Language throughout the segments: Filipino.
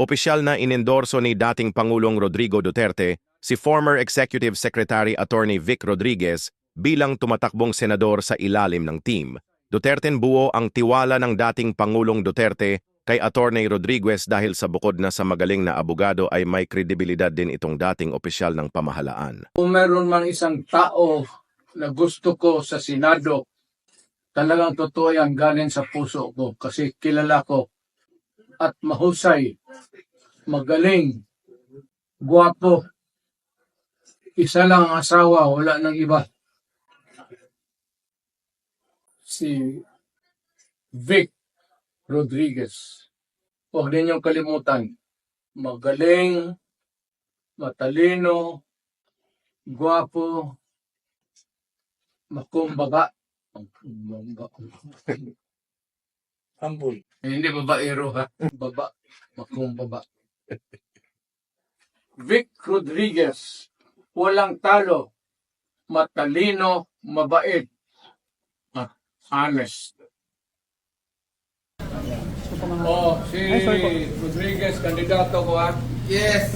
opisyal na inendorso ni dating Pangulong Rodrigo Duterte si former Executive Secretary Attorney Vic Rodriguez bilang tumatakbong senador sa ilalim ng team. Duterte buo ang tiwala ng dating Pangulong Duterte kay Attorney Rodriguez dahil sa bukod na sa magaling na abogado ay may kredibilidad din itong dating opisyal ng pamahalaan. Kung meron man isang tao na gusto ko sa Senado, talagang totoo yan galing sa puso ko kasi kilala ko at mahusay, magaling, guwapo. Isa lang ang asawa, wala nang iba. Si Vic Rodriguez. Huwag ninyong kalimutan. Magaling, matalino, guwapo, makumbaga. Humble. Hindi babaero ha. Baba. Makumbaba. Vic Rodriguez. Walang talo. Matalino, mabait. At honest. Oh, si Rodriguez, kandidato ko ha. Yes.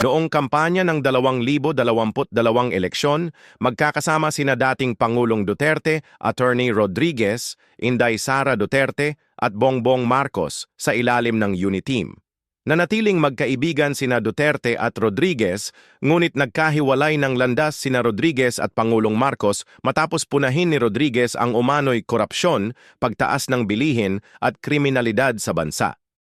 Noong kampanya ng 2022 eleksyon, magkakasama sina dating Pangulong Duterte, Attorney Rodriguez, Inday Sara Duterte at Bongbong Marcos sa ilalim ng Uniteam. Nanatiling magkaibigan sina Duterte at Rodriguez, ngunit nagkahiwalay ng landas sina Rodriguez at Pangulong Marcos matapos punahin ni Rodriguez ang umano'y korupsyon, pagtaas ng bilihin at kriminalidad sa bansa.